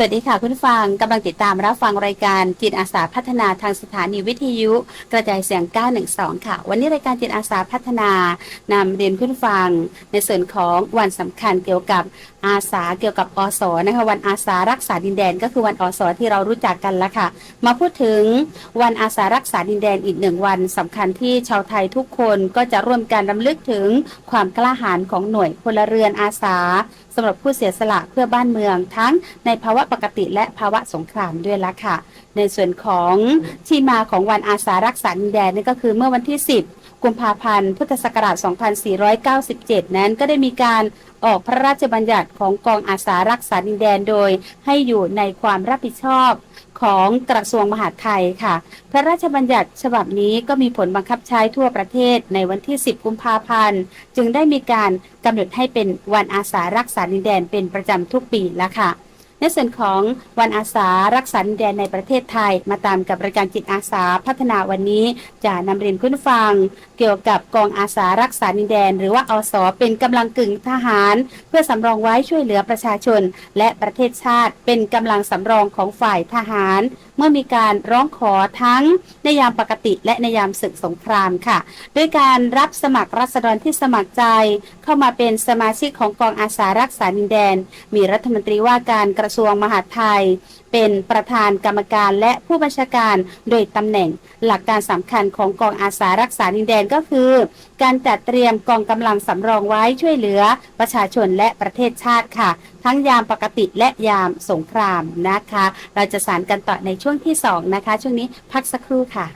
สวัสดีค่ะคุณฟังกำลังติดตามรับฟังรายการจิตอาสาพัฒนาทางสถานีวิทยุ กระจายเสียง 912 ค่ะ วันนี้รายการจิตอาสาพัฒนานำเรียนคุณฟัง ในส่วนของวันสำคัญเกี่ยวกับอาสาเกี่ยวกับอสนะคะวันอาสารักษาดินแดน ก็คือวันอสที่เรารู้จักกันละค่ะ มาพูดถึงวันอาสารักษาดินแดนอีกหนึ่งวันสำคัญที่ชาวไทยทุกคนก็จะร่วมกันรำลึกถึงความกล้าหาญของหน่วยพลเรือนอาสาสำหรับผู้เสียสละเพื่อบ้านเมืองทั้งในภาวะปกติและภาวะสงครามด้วยละค่ะ ในส่วนของที่มาของวันอาสารักษาดินแดนนี่ก็คือเมื่อวันที่ 10 กุมภาพันธ์ พุทธศักราช 2497 นั้นก็ได้มีการออกพระราชบัญญัติของกองอาสารักษาดินแดนโดย ให้อยู่ในความรับผิดชอบของกระทรวงมหาดไทยค่ะ พระราชบัญญัติฉบับนี้ก็มีผลบังคับใช้ทั่วประเทศในวันที่ 10 กุมภาพันธ์ จึงได้มีการกำหนดให้เป็นวันอาสารักษาดินแดนเป็นประจำทุกปีแล้วค่ะ ในส่วนของวันอาสารักษาดินแดนในประเทศไทย มาตามกับรายการจิตอาสาพัฒนาวันนี้ จะนำเรียนคุณฟัง เกี่ยวกับกองอาสารักษาดินแดน หรือว่าอสเป็นกำลังกึ่งทหาร เพื่อสำรองไว้ช่วยเหลือประชาชน และประเทศชาติ เป็นกำลังสำรองของฝ่ายทหาร เมื่อมีการร้องขอทั้งในยามปกติ และในยามศึกสงครามค่ะ ด้วยการรับสมัครรัษฎรที่สมัครใจ เข้ามาเป็นสมาชิกของกองอาสารักษาดินแดน มีรัฐมนตรีว่าการกระทรวงมหาดไทย เป็นประธานกรรมการและผู้บัญชาการโดยตำแหน่งหลักการสำคัญของกองอาสารักษาดินแดนก็คือ การจัดเตรียมกองกำลังสำรองไว้ช่วยเหลือประชาชนและประเทศชาติค่ะ ทั้งยามปกติและยามสงครามนะคะ เราจะสารกันต่อในช่วงที่ 2 นะคะ ช่วงนี้พักสักครู่ค่ะ